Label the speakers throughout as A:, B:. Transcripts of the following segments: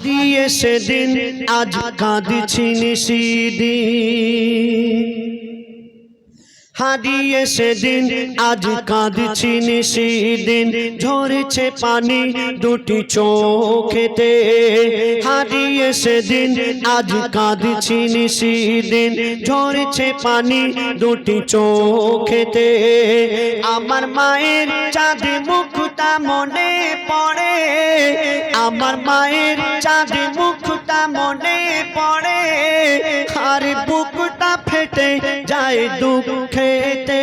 A: হারিয়ে সেদিন আজ কাঁদছি নিশিদিন। হারিয়ে সেদিন আজ কাঁদছি নিশিদিন। ঝরেছে পানি দুটি চোখেতে। হারিয়ে সেদিন আজ কাঁদছি নিশিদিন। ঝরেছে পানি দুটি চোখেতে। আমার মায়ের চাঁদ মুখটা মনে পড়ে। আমার মায়ের চাঁদ মুখটা মনে পড়ে। আর বুকটা ফেটে যায় দুঃখেতে।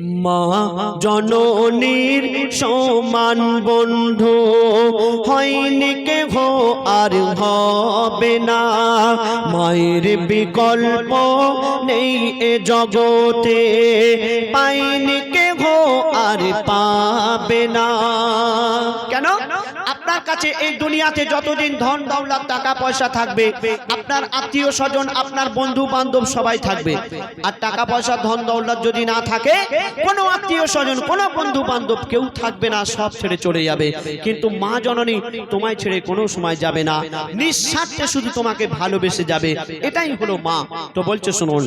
A: মা জননীর সমান বন্ধু। হয়নি কেহ আর হবে না। মায়ের বিকল্প নেই এ জগতে। পাইনি কেহ আর পাবে না। কেন? কাছে এই দুনিয়াতে যতদিন ধন, দৌলত, টাকা, পয়সা থাকবে, আপনার আত্মীয় স্বজন, আপনার বন্ধু বান্ধব সবাই থাকবে। আর টাকা, পয়সা, ধন, দৌলত যদি না থাকে, কোনো আত্মীয় স্বজন, কোনো বন্ধু বান্ধব কেউ থাকবে না, সব ছেড়ে চলে যাবে। কিন্তু মা জননী তোমায় ছেড়ে কোনো সময় যাবে না। নিঃস্বার্থে শুধু তোমাকে ভালোবেসে যাবে। এটাই হলো মা। তো বলছে, শুনুন।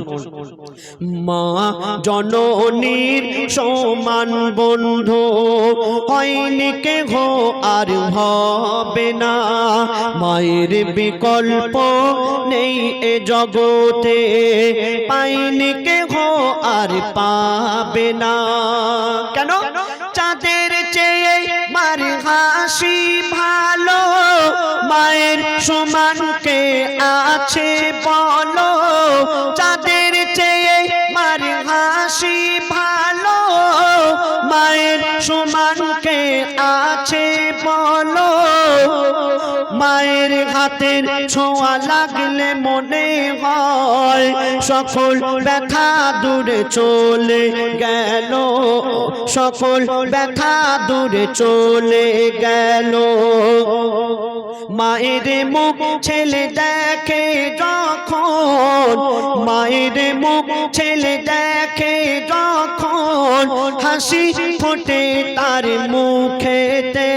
A: মা জননীর সমান বন্ধু হয়নি কেহ আর হবে না। মায়ের বিকল্প নেই এ জগতে। পাইনি কেহ আর পাবে না। কেন? চাঁদের চেয়ে মার হাসি ভালো। মায়ের সমানকে আছে বলো। চাঁদের চেয়ে মার হাসি ভালো মায়ের হাতের ছোঁয়া লাগলে মনে হয় সকল ব্যথা দূরে চলে গেল, সকল ব্যথা দূরে চলে গেল। মায়ের মুখ ছেলে দেখে যখন, মায়ের মুখ ছেলে দেখে যখন হাসি ফোটে তার মুখেতে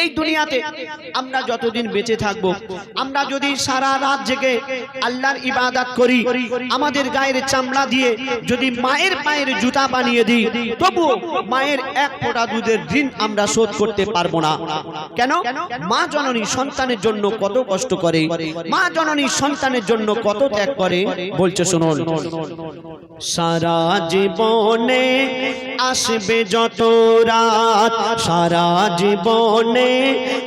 A: এই দুনিয়াতে আমরা যতদিন বেঁচে থাকব, আমরা যদি সারা রাত জেগে আল্লাহর ইবাদত করি, আমাদের গায়ের চামড়া দিয়ে যদি মায়ের পায়ের জুতা বানিয়ে দিই তবু মায়ের এক ফোঁটা দুধের ঋণ আমরা শোধ করতে পারব না। কেন? মা জননী সন্তানের জন্য কত কষ্ট করে, মা জননী সন্তানের জন্য কত ত্যাগ করে, বলছে শুনুন। সারা জীবনে আসবে যত রাত, সারা জীবনে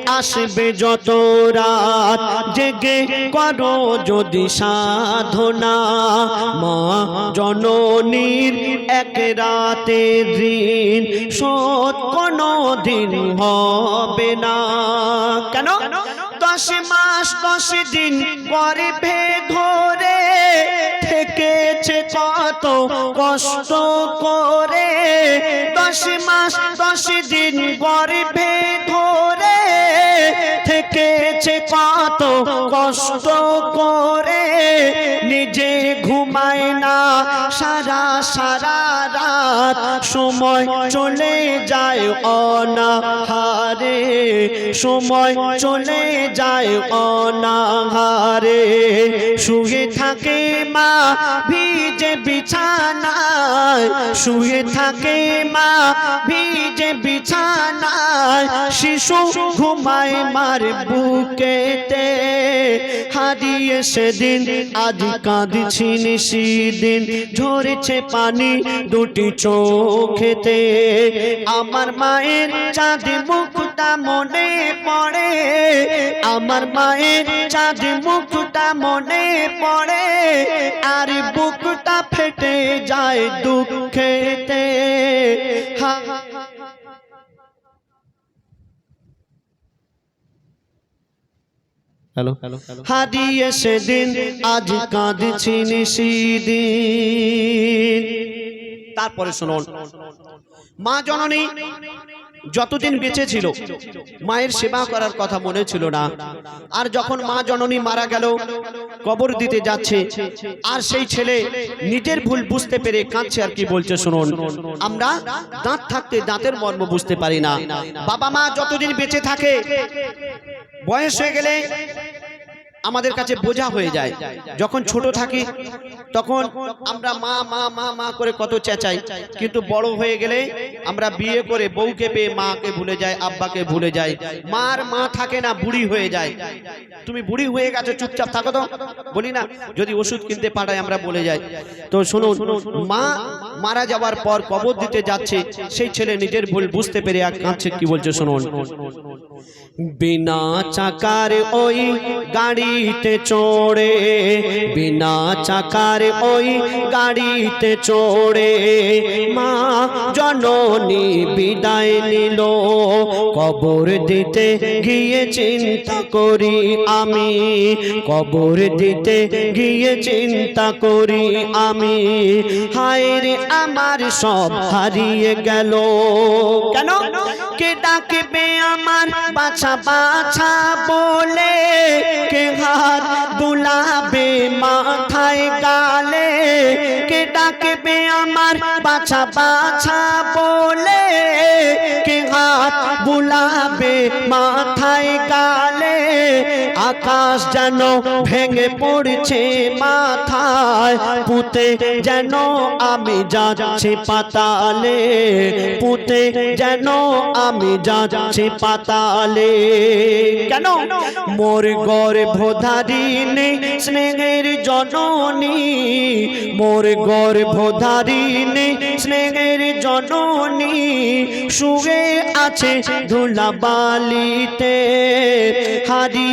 A: আসবে যত রাত। জেগে করো যদি সাধনা। মা জননীর এক রাতে ঋণ শোধ কোনো দিন হবে না। কেন? দশ মাস, দশ দিন গর্ভে ধরে থেকেছে কত কষ্ট করে। দশ মাস, দশ দিন গর্ভে ঘুমায় না সারা সারা রাত সময় চলে যায় অনাহারে, সময় চলে যায় অনাহারে। শুয়ে থাকে মা, ভিজে বিছানায়, শুয়ে থাকে মা, ভিজে শিশু ঘুমায় মার বুকেতে। হারিয়ে সেদিন আজ কাঁদছি নিশিদিন ঝরেছে পানি দুটি চোখেতে। আমার মায়ের চাঁদ মুখটা মনে পড়ে। আমার মায়ের চাঁদ মুখটা মনে পড়ে। আর বুকটা ফেটে যায় দুঃখেতে। হা
B: হ্যালো।
A: হারিয়ে সেদিন আজ কাঁদছি নিশিদিন। তারপরে শুনুন। মা জননী যতদিন বেঁচে ছিল, মায়ের সেবা করার কথা মনে ছিল না। আর যখন মা জননী মারা গেল, কবর দিতে যাচ্ছে, আর সেই ছেলে নিজের ভুল বুঝতে পেরে কাঁদছে আর কি বলছে শুনুন। আমরা দাঁত থাকতে দাঁতের মর্ম বুঝতে পারি না। বাবা মা যতদিন বেঁচে থাকে বয়স হয়ে গেলে আমাদের কাছে বোঝা হয়ে যায়। যখন ছোট থাকি তখন আমরা মা মা মা মা করে কত চেঁচাই। কিন্তু বড় হয়ে গেলে আমরা বিয়ে করে বউকে পেয়ে মাকে ভুলে যাই আব্বাকে ভুলে যাই। মার মা থাকে না বুড়ি হয়ে যায়। তুমি বুড়ি হয়ে গেছো চুপচাপ থাকো তো। বলি না যদি ওষুধ কিনতে পাঠায় আমরা বলে যাই। তো শুনুন মা মারা যাওয়ার পর কবর দিতে যাচ্ছে। সেই ছেলে নিজের ভুল বুঝতে পেরে আর কাঁদছে। কি বলছে শুনুন। বিনা চাকার ওই গাড়িতে চড়ে, বিনা চাকার ওই গাড়িতে চড়ে। মা জননী বিদায় নিল, কবর দিতে গিয়ে চিন্তা করি আমি। কবর দিতে গিয়ে চিন্তা করি আমি। হায় রে আমার সব হারিয়ে গেল। কেন? কে ডাকবে আমার? বাছা বাছা বলে ডাকবে আমার বাছা বাছা বলে কে হাত বুলাবে মাথায় গালে আকাশ যেন ভেঙে পড়ছে মাথায়, পুঁতে যেন আমি যাচ্ছি পাতালে, পুঁতে যেন আমি যাচ্ছি পাতালে। কেন? মোর গর্ভধারিণী স্নেহের জননী। মোর গর্ভধারিণী স্নেহের জননী। শুয়ে আছে ধুলাবালিতে হারিয়ে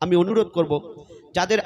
A: আমি অনুরোধ করব যাদের